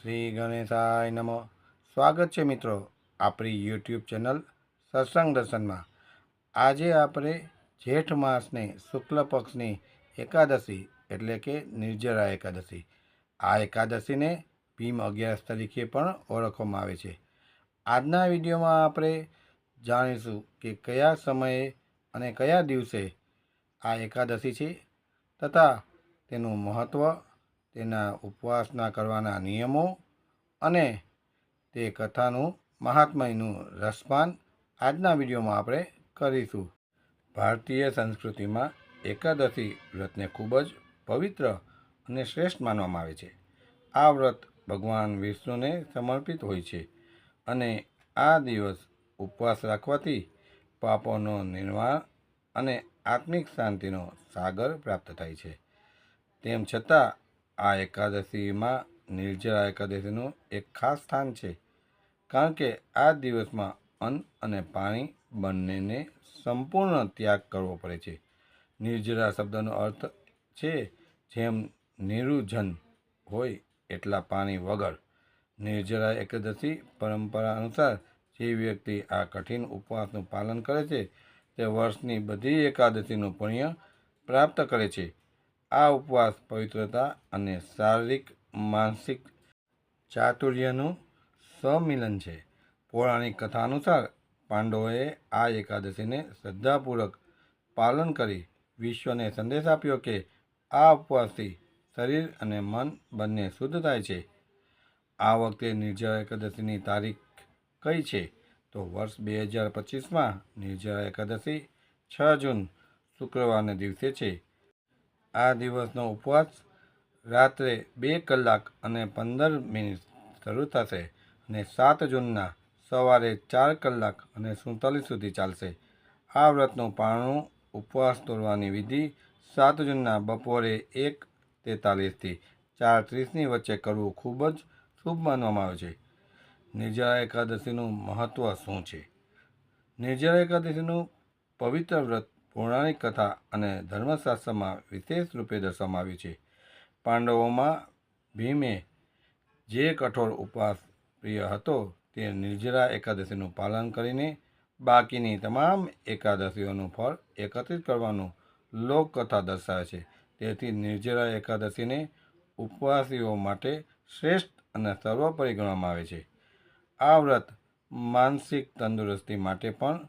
શ્રી ગણેશાય નમો. સ્વાગત છે મિત્રો આપણી યુટ્યુબ ચેનલ સત્સંગ દર્શનમાં. આજે આપણે જેઠ માસની શુક્લ પક્ષની એકાદશી એટલે કે નિર્જરા એકાદશી. આ એકાદશીને ભીમ અગિયારસ તરીકે પણ ઓળખવામાં આવે છે. આજના વિડીયોમાં આપણે જાણીશું કે કયા સમયે અને કયા દિવસે આ એકાદશી છે તથા તેનું મહત્ત્વ તેના ઉપવાસના કરવાના નિયમો અને તે કથાનું મહાત્મયનું રસપાન આજના વિડીયોમાં આપણે કરીશું. ભારતીય સંસ્કૃતિમાં એકાદશી વ્રતને ખૂબ જ પવિત્ર અને શ્રેષ્ઠ માનવામાં આવે છે. આ વ્રત ભગવાન વિષ્ણુને સમર્પિત હોય છે અને આ દિવસ ઉપવાસ રાખવાથી પાપોનો નિર્વાણ અને આત્મિક શાંતિનો સાગર પ્રાપ્ત થાય છે. તેમ છતાં આ એકાદશીમાં નિર્જરા એકાદશીનું એક ખાસ સ્થાન છે, કારણ કે આ દિવસમાં અન્ન અને પાણી બંનેને સંપૂર્ણ ત્યાગ કરવો પડે છે. નિર્જરા શબ્દનો અર્થ છે, જેમ નિરુજન હોય એટલા પાણી વગર. નિર્જરા એકાદશી પરંપરા અનુસાર જે વ્યક્તિ આ કઠિન ઉપવાસનું પાલન કરે છે, તે વર્ષની બધી એકાદશીનું પુણ્ય પ્રાપ્ત કરે છે. આ ઉપવાસ પવિત્રતા અને શારીરિક, માનસિક ચાતુર્યનું સંમિલન છે. પૌરાણિક કથા અનુસાર પાંડવોએ આ એકાદશીને શ્રદ્ધાપૂર્વક પાલન કરી. વિશ્વને સંદેશ આપ્યો કે આ ઉપવાસથી શરીર અને મન બંને શુદ્ધ થાય છે. આ વખતે નિર્જરા એકાદશીની તારીખ કઈ છે? તો વર્ષ બે હજાર પચીસમાં નિર્જરા એકાદશી છ જૂન શુક્રવારના દિવસે છે. આ દિવસનો ઉપવાસ રાત્રે બે કલાક અને પંદર મિનિટ શરૂ થશે અને સાત જૂનના સવારે ચાર કલાક અને સુડતાલીસ સુધી ચાલશે. આ વ્રતનું પારણું ઉપવાસ તોડવાની વિધિ સાત જૂનના બપોરે એક તેતાલીસથી ચાર ત્રીસની વચ્ચે કરવું ખૂબ જ શુભ માનવામાં આવે છે. નિર્જરા એકાદશીનું મહત્ત્વ શું છે? નિર્જરા એકાદશીનું પવિત્ર વ્રત પૌરાણિક કથા અને ધર્મશાસ્ત્રમાં વિશેષ રૂપે દર્શાવવામાં આવ્યું છે. પાંડવોમાં ભીમે જે કઠોર ઉપવાસ પ્રિય હતો તે નિર્જરા એકાદશીનું પાલન કરીને બાકીની તમામ એકાદશીઓનું ફળ એકત્રિત કરવાનું લોકકથા દર્શાવે છે. તેથી નિર્જરા એકાદશીને ઉપવાસીઓ માટે શ્રેષ્ઠ અને સર્વોપરી ગણવામાં આવે છે. આ વ્રત માનસિક તંદુરસ્તી માટે પણ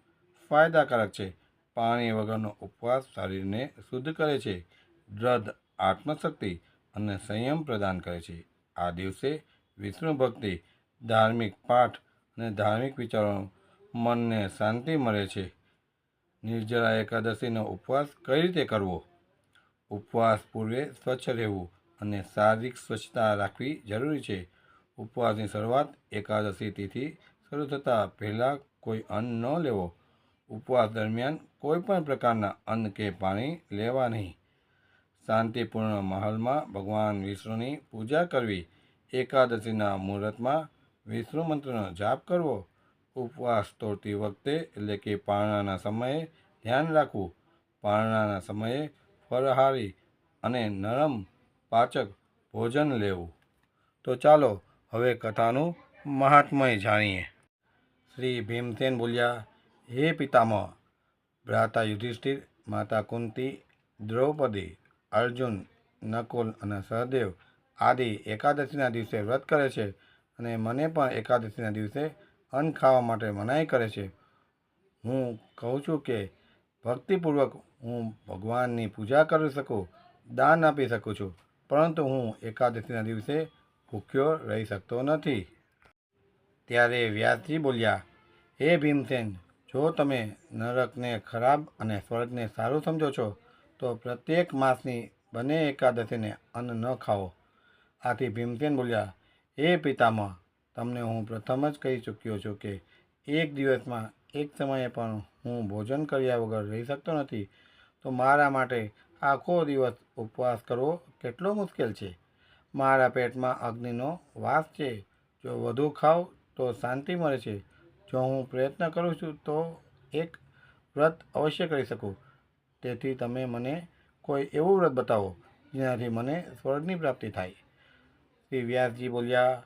ફાયદાકારક છે. પાણી વગરનો ઉપવાસ શરીરને શુદ્ધ કરે છે, દ્રઢ આત્મશક્તિ અને સંયમ પ્રદાન કરે છે. આ દિવસે વિષ્ણુ ભક્તિ, ધાર્મિક પાઠ અને ધાર્મિક વિચારો મનને શાંતિ મળે છે. નિર્જરા એકાદશીનો ઉપવાસ કઈ રીતે કરવો? ઉપવાસ પૂર્વે સ્વચ્છ રહેવું અને શારીરિક સ્વચ્છતા રાખવી જરૂરી છે. ઉપવાસની શરૂઆત એકાદશી તિથિ શરૂ થતાં પહેલાં કોઈ અન્ન ન લેવો. ઉપવાસ દરમિયાન કોઈ પણ પ્રકારના અન્ન કે પાણી લેવા નહીં. શાંતિપૂર્ણ માહોલમાં ભગવાન વિષ્ણુની પૂજા કરવી એકાદશીના મુહૂર્તમાં વિષ્ણુ મંત્રનો જાપ કરવો, ઉપવાસ તોડતી વખતે એટલે કે પારણાના સમયે ધ્યાન રાખવું, પારણાના સમયે ફળહારી અને નરમ પાચક ભોજન લેવું. તો ચાલો હવે કથાનું મહાત્મય જાણીએ. શ્રી ભીમસેન બોલ્યા હે પિતામહ, ભ્રાતા યુધિષ્ઠિર, માતા કુંતી, દ્રૌપદી, અર્જુન, નકુલ અને સહદેવ આદિ એકાદશીના દિવસે વ્રત કરે છે અને મને પણ એકાદશીના દિવસે અન્ન ખાવા માટે મનાઈ કરે છે. હું કહું છું કે ભક્તિપૂર્વક હું ભગવાનની પૂજા કરી શકું, દાન આપી શકું છું, પરંતુ હું એકાદશીના દિવસે ભૂખ્યો રહી શકતો નથી. ત્યારે વ્યાસજી બોલ્યા, હે ભીમસેન જો તમે નરકને ખરાબ અને સ્વર્ગને સારું સમજો છો, તો પ્રત્યેક માસની બંને એકાદશીને અન્ન ન ખાઓ. આથી ભીમસેન બોલ્યા એ પિતામાં તમને હું પ્રથમ જ કહી ચૂક્યો છું કે એક દિવસમાં એક સમયે પણ હું ભોજન કર્યા વગર રહી શકતો નથી. તો મારા માટે આખો દિવસ ઉપવાસ કરવો કેટલો મુશ્કેલ છે. મારા પેટમાં અગ્નિનો વાસ છે. જો વધુ ખાવ તો શાંતિ મળે છે. જો હું પ્રયત્ન કરું છું, તો એક વ્રત અવશ્ય કરી શકું. તેથી તમે મને કોઈ એવું વ્રત બતાવો, જેનાથી મને સ્વર્ગની પ્રાપ્તિ થાય. શ્રી વ્યાસજી બોલ્યા,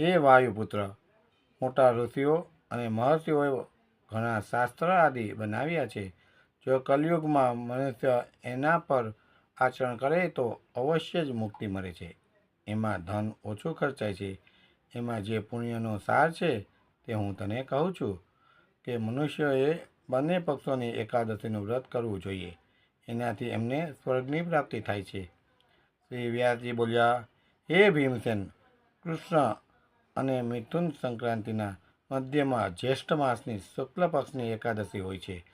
હે વાયુપુત્ર, મોટા ઋષિઓ અને મહર્ષિઓએ ઘણા શાસ્ત્ર આદિ બનાવ્યા છે. જો કલયુગમાં મનુષ્ય એના પર આચરણ કરે, તો અવશ્ય જ મુક્તિ મળે છે. એમાં ધન ઓછું ખર્ચાય છે. એમાં જે પુણ્યનો સાર છે તે હું તને કહું છું કે મનુષ્યએ બંને પક્ષોની એકાદશીનું વ્રત કરવું જોઈએ. એનાથી એમને સ્વર્ગની પ્રાપ્તિ થાય છે. શ્રી વ્યાસજી બોલ્યા, હે ભીમસેન, કૃષ્ણ અને મિથુન સંક્રાંતિના મધ્યમાં જ્યેષ્ઠ માસની શુક્લ પક્ષની એકાદશી હોય છે.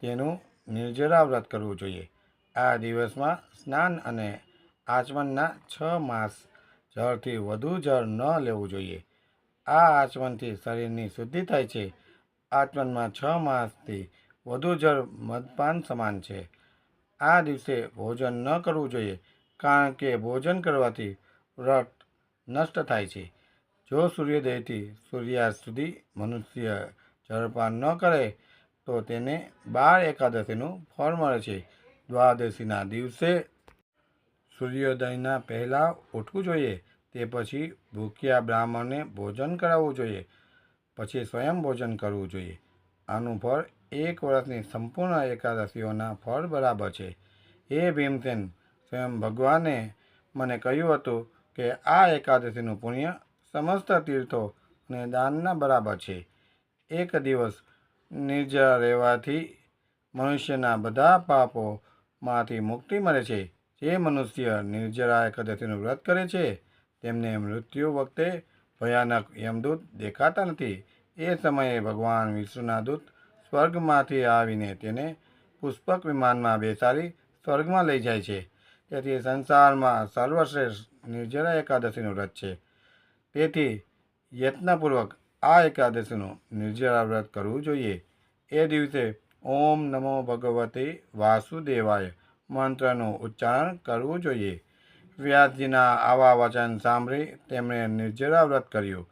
તેનું નિર્જરા વ્રત કરવું જોઈએ. આ દિવસમાં સ્નાન અને આચમનના છ માસ જળથી વધુ જળ ન લેવું જોઈએ. આ આચમનથી શરીરની શુદ્ધિ થાય છે. આચમનમાં છ માસથી વધુ જળ મદપાન સમાન છે. આ દિવસે ભોજન ન કરવું જોઈએ, કારણ કે ભોજન કરવાથી વ્રત નષ્ટ થાય છે. જો સૂર્યોદયથી સૂર્યાસ્ત સુધી મનુષ્ય જળપાન ન કરે, તો તેને બાર એકાદશીનું ફળ મળે છે. દ્વાદશીના દિવસે સૂર્યોદયના પહેલાં ઉઠવું જોઈએ તે પછી ભૂખ્યા બ્રાહ્મણને ભોજન કરાવવું જોઈએ. પછી સ્વયં ભોજન કરવું જોઈએ. આનું ફળ એક વર્ષની સંપૂર્ણ એકાદશીઓના ફળ બરાબર છે. એ ભીમસેન, સ્વયં ભગવાને મને કહ્યું હતું કે આ એકાદશીનું પુણ્ય સમસ્ત તીર્થો અને દાનના બરાબર છે. એક દિવસ નિર્જળ રહેવાથી મનુષ્યના બધા પાપોમાંથી મુક્તિ મળે છે. જે મનુષ્ય નિર્જરા એકાદશીનું વ્રત કરે છે તેમને મૃત્યુ વખતે ભયાનક યમદૂત દેખાતા નથી. એ સમયે ભગવાન વિષ્ણુના દૂત સ્વર્ગમાંથી આવીને તેને પુષ્પક વિમાનમાં બેસાડી સ્વર્ગમાં લઈ જાય છે. તેથી સંસારમાં સર્વશ્રેષ્ઠ નિર્જરા એકાદશીનું વ્રત છે. તેથી યત્નપૂર્વક આ એકાદશીનું નિર્જરા વ્રત કરવું જોઈએ. એ દિવસે ઓમ નમો ભગવતે વાસુદેવાય મંત્રનું ઉચ્ચારણ કરવું જોઈએ. વ્યાસજીના આવા વચન સાંભળી તેમણે નિર્જરા વ્રત કર્યું.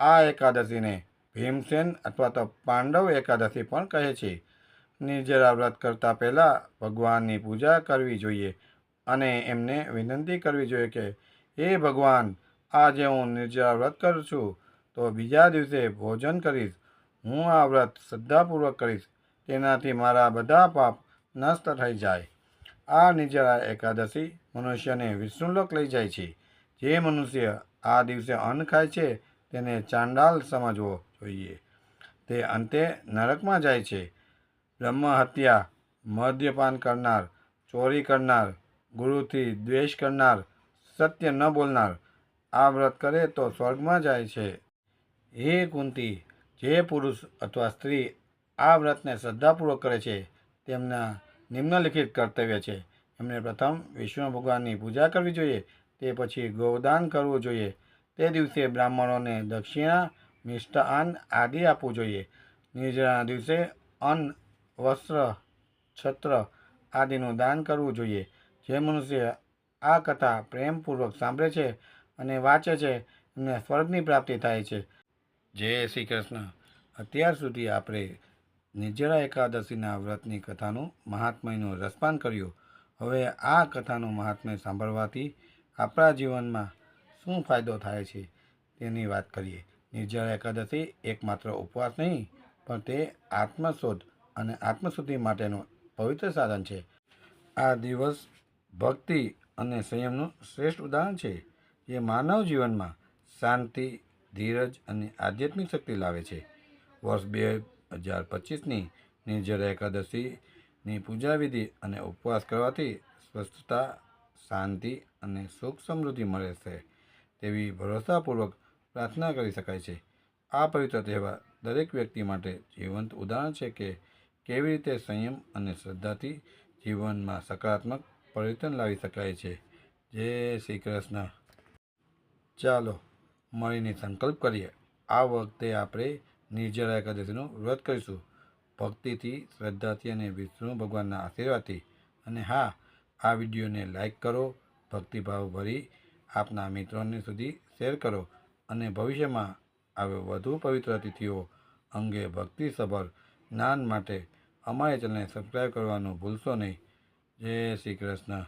આ એકાદશીને ભીમસેન અથવા તો પાંડવ એકાદશી પણ કહે છે. નિર્જરા વ્રત કરતાં પહેલાં ભગવાનની પૂજા કરવી જોઈએ અને એમને વિનંતી કરવી જોઈએ કે, હે ભગવાન, આજે હું નિર્જરા વ્રત કરું છું, તો બીજા દિવસે ભોજન કરીશ. હું આ વ્રત શ્રદ્ધાપૂર્વક કરીશ. તેનાથી મારા બધા પાપ નષ્ટ થઈ જાય. આ નિજરા એકાદશી મનુષ્યને વિષ્ણુલોક લઈ જાય છે. જે મનુષ્ય આ દિવસે અન્ન ખાય છે, તેને ચાંડાલ સમજવો જોઈએ. તે અંતે નરકમાં જાય છે. બ્રહ્મ હત્યા મદ્યપાન કરનાર, ચોરી કરનાર, ગુરુથી દ્વેષ કરનાર, સત્ય ન બોલનાર, આ વ્રત કરે તો સ્વર્ગમાં જાય છે. હે કુંતી, જે પુરુષ અથવા સ્ત્રી આ વ્રતને શ્રદ્ધાપૂર્વક કરે છે, તેમના નિમ્નલિખિત કર્તવ્ય છે. એમણે પ્રથમ વિષ્ણુ ભગવાનની પૂજા કરવી જોઈએ, તે પછી ગૌદાન કરવું જોઈએ. તે દિવસે બ્રાહ્મણોને દક્ષિણા, મિષ્ટાન આદિ આપવું જોઈએ. નિર્જળાના દિવસે અન્ન, વસ્ત્ર, છત્ર આદિનું દાન કરવું જોઈએ. જે મનુષ્ય આ કથા પ્રેમપૂર્વક સાંભળે છે અને વાંચે છે, એમને સ્વર્ગની પ્રાપ્તિ થાય છે. જય શ્રી કૃષ્ણ. અત્યાર સુધી આપણે નિર્જરા એકાદશીના વ્રતની કથાનું મહાત્મયનું રસપાન કર્યું. હવે આ કથાનું મહાત્મય સાંભળવાથી આપણા જીવનમાં શું ફાયદો થાય છે તેની વાત કરીએ. નિર્જરા એકાદશી એકમાત્ર ઉપવાસ નહીં, પણ તે આત્મશોધ અને આત્મશુદ્ધિ માટેનું પવિત્ર સાધન છે. આ દિવસ ભક્તિ અને સંયમનું શ્રેષ્ઠ ઉદાહરણ છે. જે માનવ જીવનમાં શાંતિ, ધીરજ અને આધ્યાત્મિક શક્તિ લાવે છે. વર્ષ બે હજાર પચીસની નિર્જરા એકાદશીની પૂજા વિધિ અને ઉપવાસ કરવાથી સ્વસ્થતા, શાંતિ અને સુખ સમૃદ્ધિ મળે છે. તેવી ભરોસાપૂર્વક પ્રાર્થના કરી શકાય છે. આ પવિત્ર તહેવાર દરેક વ્યક્તિ માટે જીવંત ઉદાહરણ છે કે કેવી રીતે સંયમ અને શ્રદ્ધાથી જીવનમાં સકારાત્મક પરિવર્તન લાવી શકાય છે. જય શ્રી કૃષ્ણ. ચાલો, મળીને સંકલ્પ કરીએ. આ વખતે આપણે નિર્જરા એકાદશીનું વ્રત કરીશું. ભક્તિથી, શ્રદ્ધાથી અને વિષ્ણુ ભગવાનના આશીર્વાદથી. અને હા, આ વિડીયોને લાઈક કરો, ભક્તિભાવ ભરી આપના મિત્રોને સુધી શેર કરો અને ભવિષ્યમાં આવે વધુ પવિત્ર તિથિઓ અંગે ભક્તિસભર જ્ઞાન માટે અમારી ચેનલને સબસ્ક્રાઈબ કરવાનું ભૂલશો નહીં. જય શ્રી કૃષ્ણ.